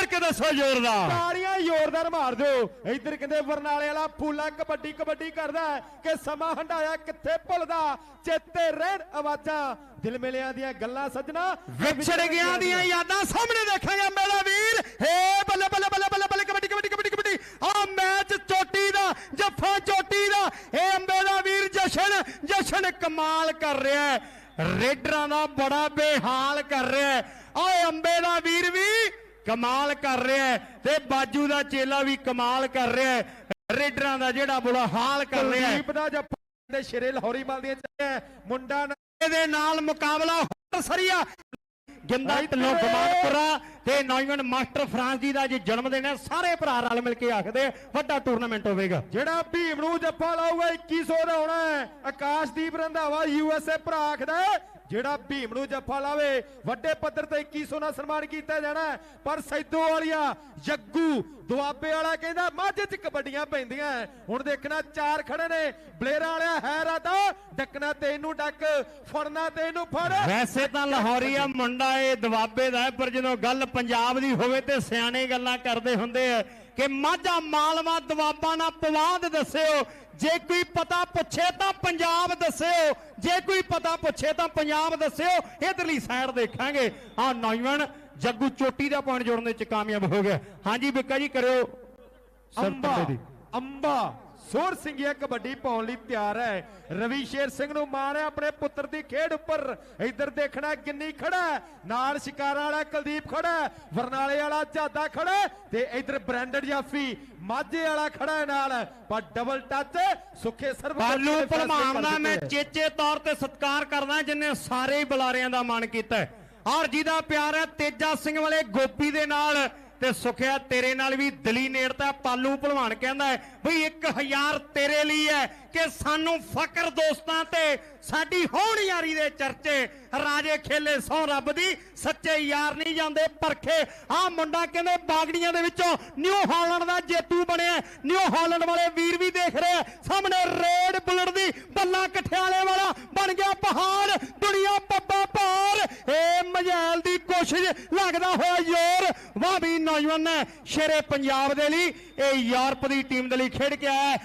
ਮਾਰ ਕੇ ਦੱਸੋ ਜ਼ੋਰਦਾਰ ਤਾੜੀਆਂ ਜ਼ੋਰਦਾਰ ਮਾਰ ਦਿਓ। ਇੱਧਰ ਕਹਿੰਦੇ ਬਰਨਾਲੇ ਵਾਲਾ ਫੂਲਾ ਕਬੱਡੀ ਕਬੱਡੀ ਕਰਦਾ ਹੈ ਕਿ ਸਮਾਂ ਹੰਡਾਇਆ ਕਿੱਥੇ ਭੁੱਲਦਾ? ਚੇਤੇ ਰਹਿਣ ਆਵਾਜ਼ਾਂ। ਦਿਲ ਮਿਲਿਆਂ ਦੀਆਂ ਗੱਲਾਂ ਸੱਜਣਾ। ਵਿਛੜ ਗਿਆ ਦੀਆਂ ਯਾਦਾਂ ਸਾਹਮਣੇ ਦੇਖਾਂਗੇ ਮੇਰਾ ਵੀਰ। ਹੇ ਬੱਲੇ ਬੱਲੇ ਬੱਲੇ ਬੱਲੇ ਬੱਲੇ ਕਬੱਡੀ ਕਬੱਡੀ ਕਬੱਡੀ ਕਬੱਡੀ। ਆ ਮੈਚ ਚੋਟੀ ਦਾ ਜੱਫਾ ਚੋਟੀ ਦਾ। ਇਹ ਅੰਬੇ ਦਾ ਵੀਰ ਜਸ਼ਨ ਜਸ਼ਨ ਕਮਾਲ ਕਰ ਰਿਹਾ ਹੈ। ਰੇਡਰਾਂ ਦਾ ਬੜਾ ਬੇਹਾਲ ਕਰ ਰਿਹਾ ਹੈ। ਓਏ ਅੰਬੇ ਦਾ ਵੀਰ ਕਮਾਲ ਕਰ ਰਿਹਾ ਹੈ ਤੇ ਬਾਜੂ ਦਾ ਚੇਲਾ ਵੀ ਕਮਾਲ ਕਰ ਰਿਹਾ ਹੈ। ਰੇਡਰਾਂ ਦਾ ਜਿਹੜਾ ਬੁਰਾ ਹਾਲ ਕਰ ਰਿਹਾ ਹੈ। ਕੁਲਦੀਪ ਦਾ ਜੱਫਾ ਦੇ ਸ਼ਿਰੇ ਲਾਹੌਰੀ ਮਲ ਦੀਆਂ ਚੱਲਿਆ ਮੁੰਡਾ ਇਹਦੇ ਨਾਲ ਮੁਕਾਬਲਾ ਹੋਰ ਸਰੀਆ। ਗਿੰਦਾ ਢਿੱਲੋਂ ਗਮਾਨਪੁਰਾ ਤੇ ਨੌਜਵਾਨ ਮਾਸਟਰ ਫਰਾਂਸ ਜੀ ਦਾ ਅੱਜ ਜਨਮ ਦਿਨ ਹੈ। ਸਾਰੇ ਭਰਾ ਰਲ ਮਿਲ ਕੇ ਆਖਦੇ ਵੱਡਾ ਟੂਰਨਾਮੈਂਟ ਹੋਵੇਗਾ। ਜਿਹੜਾ ਭੀਮ ਨੂੰ ਜੱਫਾ ਲਾਊਗਾ 2100 ਦਾ ਹੋਣਾ ਹੈ। ਆਕਾਸ਼ਦੀਪ ਰੰਧਾਵਾ ਯੂਐਸਏ ਭਰਾ ਆਖਦਾ ਜਿਹੜਾ ਭੀਮ ਨੂੰ ਜੱਫਾ ਲਾਵੇ, ਵੱਡੇ ਪੱਧਰ ਤੇ 2100 ਨਾਲ ਸਨਮਾਨ ਕੀਤਾ ਜਾਣਾ ਪਰ ਸੈਦੋ ਵਾਲੀਆ, ਜੱਗੂ, ਦੁਆਬੇ ਵਾਲਾ ਕਹਿੰਦਾ, ਮਾਝੇ 'ਚ ਕਬੱਡੀਆਂ ਪੈਂਦੀਆਂ ਹੁਣ ਦੇਖਣਾ, ਚਾਰ ਖੜੇ ਨੇ। ਬਲੇਰਾਂ ਵਾਲਿਆ ਹੈ ਰਾਤਾ ਡੱਕਣਾ ਤੇ ਇਹਨੂੰ ਡੱਕ, ਫੜਨਾ ਤੇ ਇਹਨੂੰ ਫੜ। ਵੈਸੇ ਤਾਂ ਲਾਹੌਰੀਆ ਮੁੰਡਾ ਇਹ ਦੁਆਬੇ ਦਾ ਪਰ ਜਦੋਂ ਗੱਲ ਪੰਜਾਬ ਦੀ ਹੋਵੇ ਤੇ ਸਿਆਣੇ ਗੱਲਾਂ ਕਰਦੇ ਹੁੰਦੇ ਆ ਕਿ ਮਾਝਾ ਮਾਲਵਾ ਦੁਆਬਾ ਨਾ ਪਵਾਦ ਦੱਸਿਓ ਜੇ ਕੋਈ ਪਤਾ ਪੁੱਛੇ ਤਾਂ ਪੰਜਾਬ ਦੱਸਿਓ। ਜੇ ਕੋਈ ਪਤਾ ਪੁੱਛੇ ਤਾਂ ਪੰਜਾਬ ਦੱਸਿਓ। ਇਧਰਲੀ ਸਾਈਡ ਦੇਖਾਂਗੇ। ਆ ਨੌਜਵਾਨ ਜੱਗੂ ਚੋਟੀ ਦਾ ਪੁਆਇੰਟ ਜੋੜਨ ਦੇ ਵਿੱਚ ਕਾਮਯਾਬ ਹੋ ਗਿਆ। ਹਾਂਜੀ ਬਿੱਕਾ ਜੀ ਕਰਿਓ। ਅੰਬਾ ਅੰਬਾ। ਸੋਰ ਸਿੰਘੀਆ ਕਬੱਡੀ ਪਾਉਣ ਲਈ ਤਿਆਰ ਹੈ। ਰਵੀ ਸ਼ੇਰ ਸਿੰਘ ਨੂੰ ਮਾਣ ਹੈ ਆਪਣੇ ਪੁੱਤਰ ਦੀ ਖੇਡ ਉੱਪਰ। ਇੱਧਰ ਦੇਖਣਾ ਗਿੰਨੀ ਖੜਾ ਨਾਲ ਸ਼ਿਕਾਰਾ ਵਾਲਾ ਕੁਲਦੀਪ ਖੜਾ ਹੈ, ਬਰਨਾਲੇ ਵਾਲਾ ਝਾਦਾ ਖੜਾ ਤੇ ਇੱਧਰ ਬ੍ਰਾਂਡਡ ਜਾਫੀ ਮਾਝੇ ਵਾਲਾ ਖੜਾ ਹੈ ਨਾਲ। ਪਰ ਡਬਲ ਟੱਚ ਸੁੱਖੇ ਸਰਬ ਬਾਲੂ ਭਲਵਾਨ ਦਾ ਮੈਂ ਚੇਚੇ ਤੌਰ ਤੇ ਸਤਿਕਾਰ ਕਰਦਾ ਜਿਨੇ ਸਾਰੇ ਬੁਲਾਰਿਆਂ ਦਾ ਮਾਣ ਕੀਤਾ। ਔਰ ਜਿਹਦਾ ਪਿਆਰ ਹੈ ਤੇਜਾ ਸਿੰਘ ਵਾਲੇ ਗੋਪੀ ਦੇ ਨਾਲ। ਤੇ ਸੁਖਿਆ ਤੇਰੇ ਨਾਲ ਵੀ ਦਿਲੀ ਨੇੜਤਾ ਪਾਲੂ ਭਲਵਾਨ ਕਹਿੰਦਾ ਹੈ, ਬਈ 1000 ਤੇਰੇ ਲਈ ਹੈ ਕਿ ਸਾਨੂੰ ਫਕਰ ਦੋਸਤਾਂ ਤੇ, ਸਾਡੀ ਹੋਣ ਯਾਰੀ ਦੇ ਚਰਚੇ, ਰਾਜੇ ਖੇਲੇ ਸੌ ਰੱਬ ਦੀ, ਸੱਚੇ ਯਾਰ ਨਹੀਂ ਜਾਂਦੇ ਪਰਖੇ। ਆ ਮੁੰਡਾ ਕਹਿੰਦੇ ਬਾਗੜੀਆਂ ਦੇ ਵਿੱਚੋਂ ਨਿਊ ਹਾਲੈਂਡ ਦਾ ਜੇਤੂ ਬਣਿਆ ਨਿਊ ਹਾਲੈਂਡ ਵਾਲੇ ਵੀਰ ਵੀ ਦੇਖ ਰਹੇ ਸਾਹਮਣੇ ਰੇਡ ਬੁਲਟ ਦੀ ਬੱਲਾ ਕਠਿਆਲੇ ਵਾਲਾ ਬਣ ਗਿਆ ਪਹਾੜ, ਦੁਨੀਆ ਪੱਬਾ ਪਾਰ ਏ ਮਜੈਲ ਦੀ ਕੋਸ਼ਿਸ਼ ਲੱਗਦਾ ਹੋਇਆ ਜ਼ੋਰ। ਨੌਜਵਾਨ ਹੈ ਸ਼ੇਰੇ ਪੰਜਾਬ ਦੇ ਲਈ, ਇਹ ਯੂਰਪ ਦੀ ਟੀਮ ਦੇ ਲਈ ਖੇਡ ਕੇ ਆਇਆ